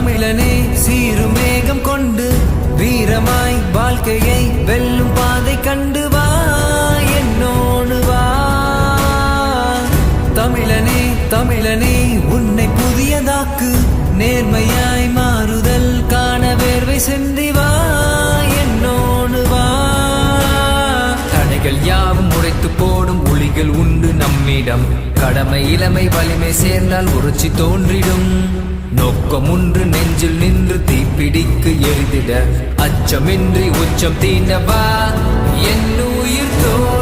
தமிழனே சீருமேகம் கொண்டு வீரமாய் வாழ்க்கையை வெல்லும் பாதை கண்டு வா என்னோடு வா. தமிழனே தமிழனே உன்னை புதியதாக்கு நேர்மையாய் மாறுதல் காண வேர்வை செந்திவா என்னோடு வா. தடைகள் யாவும் உடைத்து போடும் ஒளிகள் உண்டு நம்மிடம். கடமை இளமை வலிமை சேர்ந்தால் உறுச்சி தோன்றிடும். நோக்கமுன்று நெஞ்சில் நின்று தீப்பிடிக்கு எரிதிட. அச்சமின்றி உச்சம் தீண்டவா? என் உயிர் தோ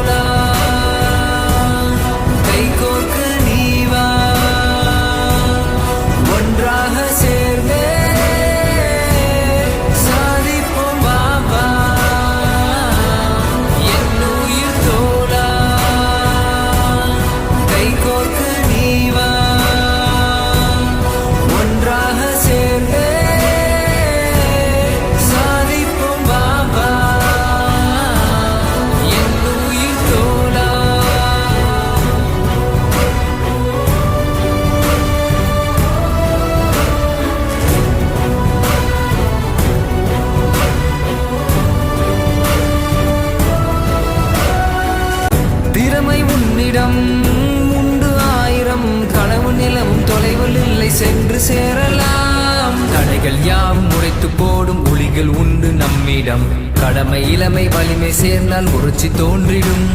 சென்று சேரலாம். தடைகள் யாவும் உடைத்து போடும் ஒளிகள் உண்டு நம்மிடம். கடமை இளமை வலிமை சேர்ந்தால் உறுச்சி தோன்றிடும்.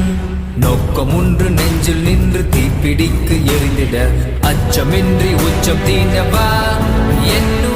நோக்கம் ஒன்று நெஞ்சில் நின்று தீப்பிடிக்கு எரிந்திட. அச்சமின்றி உச்சம் தீண்டவா? என்னும்